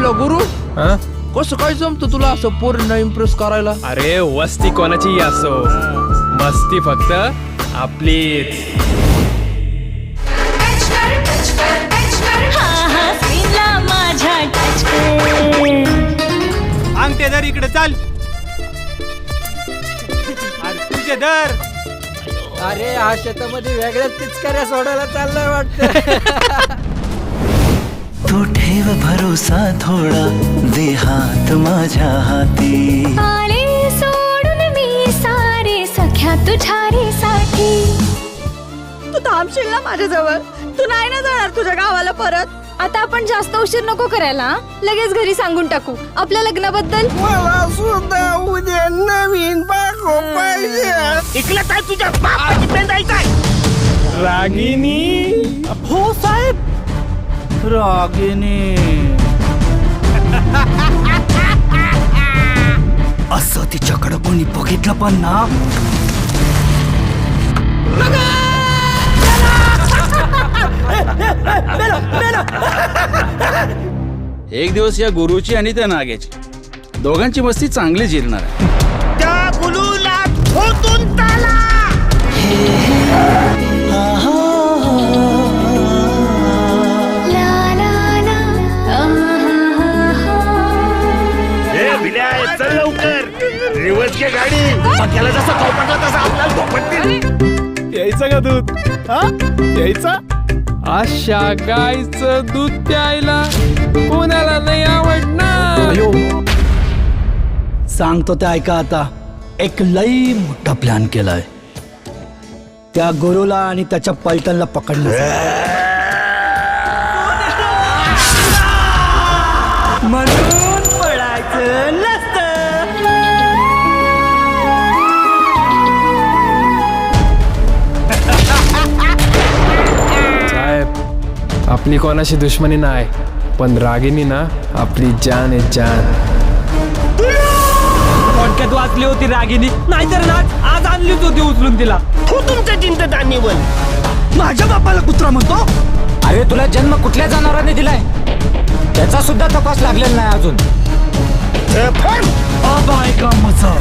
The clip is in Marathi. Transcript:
आयला गुरु? हा? कसं काय जमतं तुला असं पोरींना इम्प्रेस करायला? अरे वस्ती कोणाची असो? मस्ती फक्त आपलीच. हा हा स्क्रीनला माझ्या टच कर. अंगठे दर इकडे चाल. अरे तुझे दर अरे हा शेतामध्ये वेगळ्याच पिचकाऱ्या सोडायला चाललाय वाटतं. भरोसा थोडा देहात माझ्या हाती. आले सोडून मी सारे सख्या तुझ्या रे साठी. तू थांबशील ना माझ्याजवळ? तू नाही ना जाणार तुझ्या गावाला परत? आता आपण जास्त उशीर नको करायला हा? लगेच घरी सांगून टाकू. आपल्या लग्नाबद्दल? मला सुद्धा उद्या नवीन बायको पाहिजे. रागिनी. हो साहेब. रागिनी. असं तिच्याकडं कोणी बघितलं पण ना? एक दिवस या गुरुची आणि त्या नाग्याची दोघांची मस्ती चांगली जिरणार आहे. ला यायचं का दूध? हा? यायचा? अशा गायचं दूध प्यायला कोणाला नाही आवडणार? सांगतो ते ऐका आता. एक लई मोठा प्लॅन केलाय. त्या गुरुला आणि त्याच्या पलटनला पकडण्याचा आपली कोणाशी दुश्मनी नाही पण रागिनी ना आपली जान आहे जान. थोडक्यात वाचली होती रागिनी नाहीतर ना आज आणलीच होती उचलून तिला. माझ्या बापाला कुत्रा म्हणतो? अरे तुला जन्म कुठल्या जनावरांनी दिलाय? त्याचा सुद्धा तपास लागलेला नाही अजून. बाय का मजा.